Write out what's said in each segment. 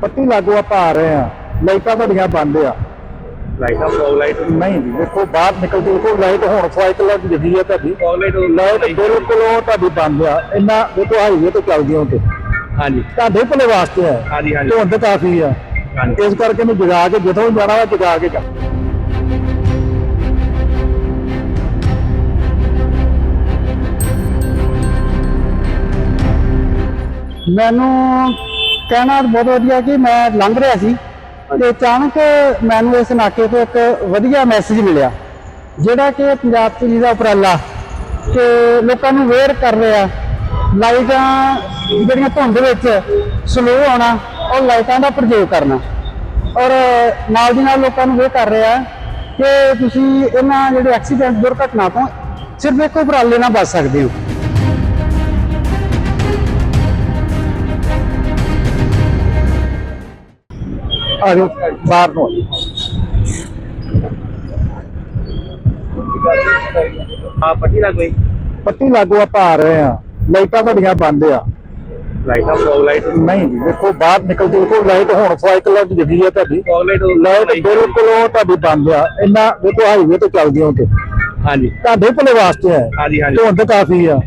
ਪੱਤੀ ਲਾਗੂ ਆਪਾਂ ਆ ਰਹੇ ਆ ਲਾਈਟਾਂ ਤੁਹਾਡੀਆਂ ਬੰਦ ਆ ਲਾਈਟਾਂ ਫੋਗ ਲਾਈਟ? ਨਹੀਂ ਜੀ ਦੇਖੋ ਬਾਹਰ ਨਿਕਲਦੇ ਦੇਖੋ ਲਾਈਟ ਹੁਣ ਸਾਈਕਲ ਲੱਗ ਜਗੀ ਆ ਤੁਹਾਡੀ ਫੋਗ ਲਾਈਟ ਲਾਈਟ ਬਿਲਕੁਲ ਉਹ ਤੁਹਾਡੀ ਬੰਦ ਆ। ਇੰਨਾ ਦੇਖੋ ਹਾਈਵੇ ਤੇ ਚੱਲਦੀ ਹੋ ਤੇ। ਹਾਂਜੀ। ਤੁਹਾਡੇ ਭਲੇ ਵਾਸਤੇ ਹੈ ਹਾਂਜੀ ਹਾਂਜੀ। ਧੁੰਦ ਕਾਫੀ ਆ। ਹਾਂਜੀ। ਇਸ ਕਰਕੇ ਮੈਂ ਜਗਾ ਕੇ ਜਦੋਂ ਵੀ ਜਾਣਾ ਵਾ ਜਗਾ ਕੇ ਜਾ। ਮੈਨੂੰ ਕਹਿਣਾ ਬਹੁਤ ਵਧੀਆ ਕਿ ਮੈਂ ਲੰਘ ਰਿਹਾ ਸੀ। ਤੇ ਅਚਾਨਕ ਮੈਨੂੰ ਇਸ ਨਾਕੇ ਤੋਂ ਇੱਕ ਵਧੀਆ ਮੈਸੇਜ ਮਿਲਿਆ, ਜਿਹੜਾ ਕਿ ਪੰਜਾਬ ਪੁਲਿਸ ਦਾ ਉਪਰਾਲਾ ਕਿ ਲੋਕਾਂ ਨੂੰ ਵੇਅਰ ਕਰ ਰਿਹਾ। ਲਾਈਟਾਂ ਜਿਹੜੀਆਂ ਧੁੰਦ ਵਿੱਚ ਸਲੋ ਆਉਣਾ ਔਰ ਲਾਈਟਾਂ ਦਾ ਪ੍ਰਯੋਗ ਕਰਨਾ। ਔਰ ਨਾਲ ਦੀ ਨਾਲ ਲੋਕਾਂ ਨੂੰ ਇਹ ਕਰ ਰਿਹਾ ਕਿ ਤੁਸੀਂ ਇਹਨਾਂ ਜਿਹੜੇ ਐਕਸੀਡੈਂਟ ਦੁਰਘਟਨਾ ਤੋਂ ਸਿਰਫ ਇੱਕ ਉਪਰਾਲੇ ਨਾਲ ਬਚ ਸਕਦੇ ਹੋ। ਆ ਜਾਓ ਬਾਹਰ ਨੂੰ ਆ ਜਾਓ। ਆ ਪੱਟੀ ਲੱਗ ਆਪਾਂ ਆ ਰਹੇ ਆ ਲਾਈਟਾਂ ਤੁਹਾਡੀਆਂ ਬੰਦ ਆ। ਲਾਈਟਾਂ ਫੋਗ ਲਾਈਟ ਨਹੀਂ। ਜੀ ਦੇਖੋ ਬਾਹਰ ਨਿਕਲਦੇ ਦੇਖੋ ਲਾਈਟ ਹੁਣ ਸਾਈਕਲ ਲੱਗ ਜਗੀ ਆ ਤੁਹਾਡੀ। ਫੋਗ ਲਾਈਟ ਲਾਈਟ ਬਿਲਕੁਲ ਉਹ ਤੁਹਾਡੀ ਬੰਦ ਆ। ਇੰਨਾ ਦੇਖੋ ਹਾਈਵੇ ਤੇ ਚੱਲਦੀ ਹੋ ਤੇ ਹਾਂਜੀ। ਤੁਹਾਡੇ ਭਲੇ ਵਾਸਤੇ ਹਾਂਜੀ ਹਾਂਜੀ। ਧੁੰਦ ਕਾਫੀ ਆ।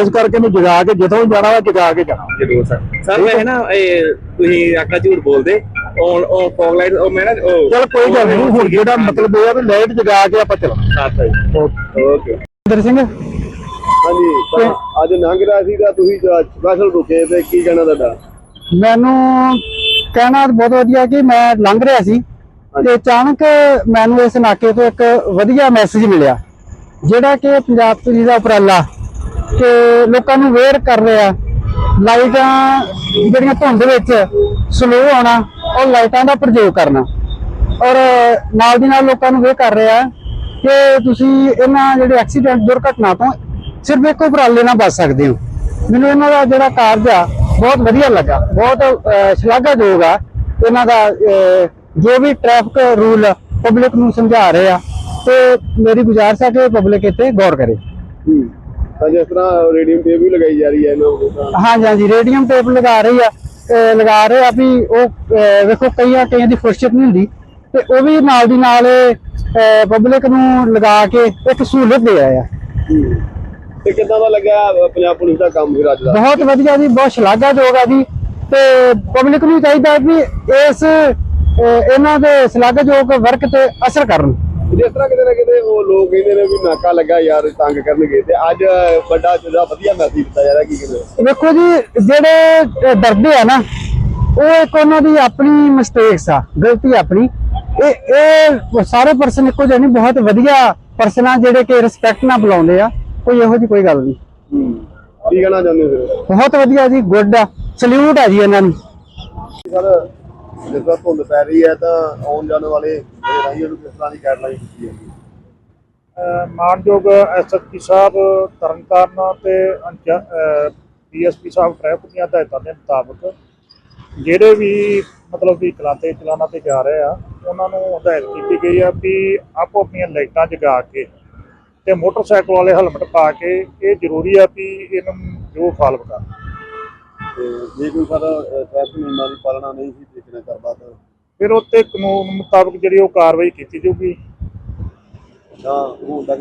ਇਸ ਕਰਕੇ ਮੈਂ ਜਗਾ ਕੇ ਜਦੋਂ ਜਾਣਾ ਵਾ ਜਗਾ ਕੇ ਜਾਣਾ। ਜਰੂਰ ਸਰ ਸਰ ਮੈਂ ਨਾ ਇਹ ਤੁਸੀਂ ਆਕਾ ਝੂਠ ਬੋਲਦੇ। ਉਹ ਉਹ ਫੋਗ ਲਾਈਟ ਉਹ ਮੈਂ ਨਾ ਉਹ ਚਲ ਕੋਈ ਗੱਲ ਨਹੀਂ ਹੁਣ ਜਿਹੜਾ ਮਤਲਬ ਇਹ ਆ ਵੀ ਲਾਈਟ ਜਗਾ ਕੇ ਆਪਾਂ ਚੱਲਾਂਗੇ। ਅੱਛਾ ਜੀ। ਓਕੇ ਇੰਦਰ ਸਿੰਘ? ਹਾਂਜੀ ਤਾਂ ਅੱਜ ਲੰਘ ਰਿਹਾ ਸੀ ਤਾਂ ਤੁਸੀਂ ਸਪੈਸ਼ਲ ਰੁਕੇ ਤੇ ਕੀ ਕਹਿਣਾ ਤੁਹਾਡਾ? ਮੈਨੂੰ ਕਹਿਣਾ ਬਹੁਤ ਵਧੀਆ ਕਿ ਮੈਂ ਲੰਘ ਰਿਹਾ ਸੀ ਤੇ ਅਚਾਨਕ ਮੈਨੂੰ ਇਸ ਨਾਕੇ ਤੋਂ ਇੱਕ ਵਧੀਆ ਮੈਸੇਜ ਮਿਲਿਆ ਜਿਹੜਾ ਕਿ ਪੰਜਾਬ ਪੁਲਿਸ ਦਾ ਉਪਰਾਲਾ ਕਿ ਲੋਕਾਂ ਨੂੰ ਵੇਅਰ ਕਰ ਰਿਹਾ। ਲਾਈਟਾਂ ਜਿਹੜੀਆਂ ਧੁੰਦ ਵਿੱਚ ਸਲੋ ਆਉਣਾ ਔਰ ਲਾਈਟਾਂ ਦਾ ਪ੍ਰਯੋਗ ਕਰਨਾ। ਔਰ ਨਾਲ ਦੀ ਨਾਲ ਲੋਕਾਂ ਨੂੰ ਇਹ ਕਰ ਰਿਹਾ ਕਿ ਤੁਸੀਂ ਇਹਨਾਂ ਜਿਹੜੇ ਐਕਸੀਡੈਂਟ ਦੁਰਘਟਨਾ ਤੋਂ ਸਿਰਫ ਇੱਕ ਉਪਰਾਲੇ ਨਾਲ ਬਚ ਸਕਦੇ ਹੋ। ਮੈਨੂੰ ਇਹਨਾਂ ਦਾ ਜਿਹੜਾ ਕਾਰਜ ਆ, ਬਹੁਤ ਵਧੀਆ ਲੱਗਾ। ਬਹੁਤ ਸ਼ਲਾਘਾਯੋਗ ਆ। ਇਹਨਾਂ ਦਾ ਜੋ ਵੀ ਟ੍ਰੈਫਿਕ ਰੂਲ ਪਬਲਿਕ ਨੂੰ ਸਮਝਾ ਰਹੇ ਆ, ਤੇ ਮੇਰੀ ਗੁਜ਼ਾਰਿਸ਼ ਹੈ ਕਿ ਪਬਲਿਕ ਇੱਥੇ ਗੌਰ ਕਰੇ। ਤਾਂ ਜਿਸ ਤਰ੍ਹਾਂ ਰੇਡੀਅਮ ਤੇ ਵੀ ਲਗਾਈ ਜਾ ਰਹੀ ਹੈ ਇਹਨਾਂ ਨੂੰ ਹਾਂਜੀ ਹਾਂਜੀ ਰੇਡੀਅਮ ਟੇਪ ਲਗਾ ਰਹੀ ਆ ਲਗਾ ਰਹੇ ਆ ਵੀ ਉਹ ਵੇਖੋ ਕਈਆਂ ਕਈਆਂ ਦੀ ਫੁਰਸਤ ਨਹੀਂ ਹੁੰਦੀ ਤੇ ਉਹ ਵੀ ਨਾਲ ਦੀ ਨਾਲ ਪਬਲਿਕ ਨੂੰ ਲਗਾ ਕੇ ਇੱਕ ਸਹੂਲਤ ਦੇ ਆਏ ਆ। ਤੇ ਕਿੱਦਾਂ ਦਾ ਲੱਗਿਆ ਪੰਜਾਬ ਪੁਲਿਸ ਦਾ ਕੰਮ ਫਿਰ ਅੱਜ ਦਾ? ਬਹੁਤ ਵਧੀਆ ਜੀ ਬਹੁਤ ਸ਼ਲਾਘਾਯੋਗ ਆ ਜੀ ਤੇ ਪਬਲਿਕ ਨੂੰ ਚਾਹੀਦਾ ਵੀ ਇਸ ਇਹਨਾਂ ਦੇ ਸ਼ਲਾਘਾਯੋਗ ਵਰਕ ਤੇ ਅਸਰ ਕਰਨ। ਜਿਸ ਤਰ੍ਹਾਂ ਕਿਤੇ ਨਾ ਕਿਤੇ ਉਹ ਲੋਕ ਕਹਿੰਦੇ ਨੇ ਵੀ ਨਾਕਾ ਲੱਗਾ ਯਾਰ ਤੰਗ ਕਰਨਗੇ ਤੇ ਅੱਜ ਵੱਡਾ ਜਿਹੜਾ ਵਧੀਆ ਮੈਸੇਜ ਦਿੱਤਾ ਜਾ ਰਿਹਾ ਕੀ ਕਹਿੰਦੇ ਵੇਖੋ ਜੀ ਜਿਹੜੇ ਡਰਦੇ ਆ ਨਾ ਉਹ ਇੱਕ ਉਹਨਾਂ ਦੀ ਆਪਣੀ ਮਿਸਟੇਕਸ ਆ ਗਲਤੀ ਆਪਣੀ। ਇਹ ਇਹ ਸਾਰੇ ਪਰਸਨ ਇੱਕੋ ਜਿਹੇ ਨਹੀਂ ਬਹੁਤ ਵਧੀਆ ਪਰਸਨ ਆ ਜਿਹੜੇ ਕਿ ਰਿਸਪੈਕਟ ਨਾਲ ਬੁਲਾਉਂਦੇ ਆ ਕੋਈ ਇਹੋ ਜੀ ਕੋਈ ਗੱਲ ਨਹੀਂ। ਕੀ ਕਹਿਣਾ ਚਾਹੁੰਦੇ ਫਿਰ? ਬਹੁਤ ਵਧੀਆ ਜੀ ਗੁੱਡ ਆ ਸਲੂਟ ਆ ਜੀ ਇਹਨਾਂ ਨੂੰ। ਸਰ ਜਿਸ ਤਰ੍ਹਾਂ ਧੁੰਦ ਪੈ ਰਹੀ ਹੈ ਤਾਂ ਆਉਣ ਜਾਣ ਵਾਲੇ ਕਿਸ ਤਰ੍ਹਾਂ ਦੀ ਗਾਈਡਲਾਈਨ ਦਿੱਤੀ ਮਾਨਯੋਗ ਐਸਐਸਪੀ ਸਾਹਿਬ ਤਰਨਤਾਰਨ ਤੇ ਡੀਐਸਪੀ ਸਾਹਿਬ ਟ੍ਰੈਫਿਕ ਦੀਆਂ ਹਦਾਇਤਾਂ ਦੇ ਮੁਤਾਬਕ ਜਿਹੜੇ ਵੀ ਮਤਲਬ ਵੀ ਚਲਾਤੇ ਚਲਾਣਾ ਤੇ ਜਾ ਰਹੇ ਆ ਉਹਨਾਂ ਨੂੰ ਹਦਾਇਤ ਕੀਤੀ ਗਈ ਆ ਵੀ ਆਪੋ ਆਪਣੀਆਂ ਲਾਈਟਾਂ ਜਗਾ ਕੇ ਤੇ ਮੋਟਰਸਾਈਕਲ ਵਾਲੇ ਹੈਲਮਟ ਪਾ ਕੇ ਇਹ ਜ਼ਰੂਰੀ ਆ ਵੀ ਇਹਨੂੰ ਜੋ ਫਾਲੋ ਕਰਨ। ਤੇ ਜੇ ਕੋਈ ਸਰ ਟ੍ਰੈਫਿਕ ਨਿਯਮਾਂ ਦੀ ਪਾਲਣਾ ਨਹੀਂ ਸੀ ਦੇਖਣਾ ਕਰਦਾ ਤਾਂ ਫਿਰ ਉੱਤੇ ਕਾਨੂੰਨ ਮੁਤਾਬਕ ਜਿਹੜੀ ਉਹ ਕਾਰਵਾਈ ਕੀਤੀ ਜਾਊਗੀ। ਤਾਂ ਹੁਣ ਤੱਕ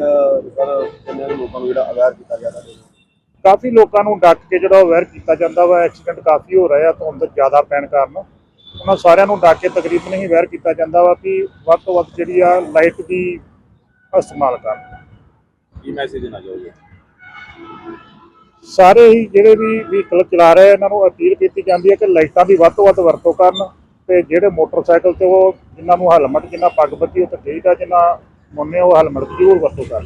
ਸਰ ਕਿੰਨੇ ਕੁ ਲੋਕਾਂ ਨੂੰ ਜਿਹੜਾ ਅਵੇਅਰ ਕੀਤਾ ਗਿਆ ਹੈ? ਕਾਫੀ ਲੋਕਾਂ ਨੂੰ ਡੱਕ ਕੇ ਜਿਹੜਾ ਅਵੇਅਰ ਕੀਤਾ ਜਾਂਦਾ ਵਾ ਐਕਸੀਡੈਂਟ ਕਾਫੀ ਹੋ ਰਹੇ ਆ ਧੁੰਦ ਜ਼ਿਆਦਾ ਪੈਣ ਕਾਰਨ। ਉਹਨਾਂ ਸਾਰਿਆਂ ਨੂੰ ਡੱਕ ਕੇ ਤਕਰੀਬਨ ਹੀ ਅਵੇਅਰ ਕੀਤਾ ਜਾਂਦਾ ਵਾ ਕਿ ਵੱਧ ਤੋਂ ਵੱਧ ਜਿਹੜੀ ਆ ਲਾਈਟ ਦੀ ਇਸਤੇਮਾਲ ਕਰਨ। ਕੀ ਮੈਸੇਜ ਦੇਣਾ ਚਾਹੋਗੇ? ਸਾਰੇ ਹੀ ਜਿਹੜੇ ਵੀ ਵਹੀਕਲ ਚਲਾ ਰਹੇ ਇਹਨਾਂ ਨੂੰ ਅਪੀਲ ਕੀਤੀ ਜਾਂਦੀ ਹੈ ਕਿ ਲਾਈਟਾਂ ਦੀ ਵੱਧ ਤੋਂ ਵੱਧ ਵਰਤੋਂ ਕਰਨ। ਤੇ ਜਿਹੜੇ ਮੋਟਰਸਾਈਕਲ ਤੇ ਉਹ ਜਿੰਨਾ ਨੂੰ ਹੈਲਮਟ ਜਿੰਨਾ ਪੱਗ ਬੱਤੀ ਉਹ ਤਾਂ ਠੀਕ ਜਿੰਨਾ ਜਿਨ੍ਹਾਂ ਮੁੰਨੇ ਉਹ ਹੈਲਮਟ ਜ਼ਰੂਰ ਵਰਤੋਂ ਕਰ